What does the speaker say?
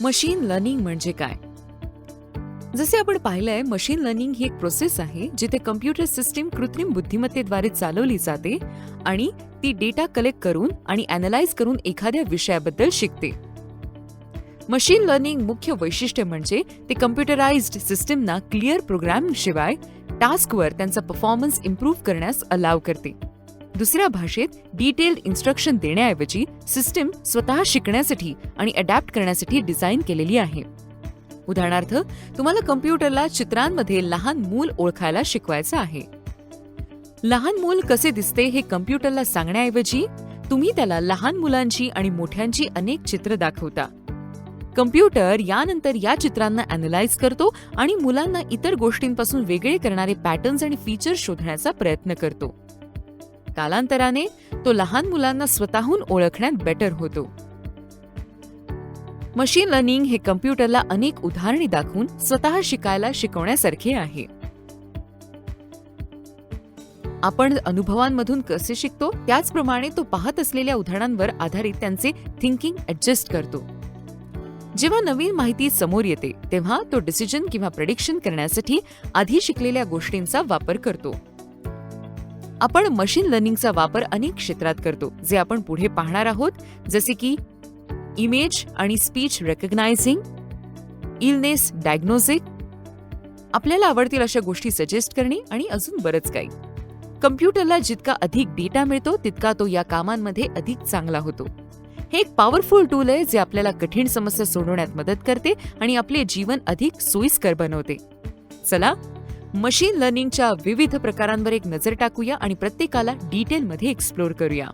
Machine learning म्हणजे काय? जसे आपण पाहिलंय मशीन लर्निंग ही एक प्रोसेस आहे जिथे कम्प्युटर सिस्टीम कृत्रिम बुद्धिमत्तेद्वारे चालवली जाते आणि ती डेटा कलेक्ट करून आणि अनालाइज करून एखाद्या विषयाबद्दल शिकते. मशीन लर्निंग मुख्य वैशिष्ट्य म्हणजे ते कम्प्युटराइज्ड सिस्टीमना क्लिअर प्रोग्राम शिवाय टास्कवर त्यांचा परफॉर्मन्स इम्प्रूव्ह करण्यास अलाव करते. दुसऱ्या भाषेत डिटेल्ड इन्स्ट्रक्शन देण्याऐवजी सिस्टीम स्वतः शिकण्यासाठी आणि अडॅप्ट करण्यासाठी डिझाईन केलेली आहे. उदाहरणार्थ तुम्हाला कम्प्युटरला चित्रांमध्ये लहान मूल ओळखायला शिकवायचं आहे. लहान मूल कसे दिसते हे कम्प्युटरला सांगण्याऐवजी तुम्ही त्याला लहान मुलांची आणि मोठ्यांची अनेक चित्र दाखवता. कम्प्युटर यानंतर या चित्रांना अनालाइज करतो आणि मुलांना इतर गोष्टींपासून वेगळे करणारे पॅटर्न्स आणि फीचर्स शोधण्याचा प्रयत्न करतो. कालांतराने तो लहान मुलांना स्वतःहून ओळखण्यात बेटर होतो. मशीन लर्निंग हे कम्प्युटरला अनेक उदाहरणे दाखवून स्वतः शिकायला शिकवण्यासारखे आहे. आपण अनुभवांमधून कसे शिकतो त्याचप्रमाणे तो पाहत असलेल्या उदाहरणांवर आधारित त्यांचे थिंकिंग ऍडजस्ट करतो. जेव्हा नवीन माहिती समोर येते तेव्हा तो डिसिजन किंवा प्रेडिक्शन करण्यासाठी आधी शिकलेल्या गोष्टींचा वापर करतो. आपण मशीन लर्निंगचा वापर अनेक क्षेत्रात करतो जे आपण पुढे पाहणार आहोत जसे की इमेज आणि स्पीच रेकग्नायझिंग इलनेस डायग्नोसिक आपल्याला आवडतील अशा गोष्टी सजेस्ट करणे आणि अजून बरंच काही. कम्प्युटरला जितका अधिक डेटा मिळतो तितका तो या कामांमध्ये अधिक चांगला होतो. हे एक पॉवरफुल टूल आहे जे आपल्याला कठीण समस्या सोडवण्यात मदत करते आणि आपले जीवन अधिक सोयीस्कर बनवते. चला मशीन लर्निंगच्या विविध प्रकारांवर एक नजर टाकूया आणि प्रत्येकाला डिटेलमध्ये एक्सप्लोर करूया.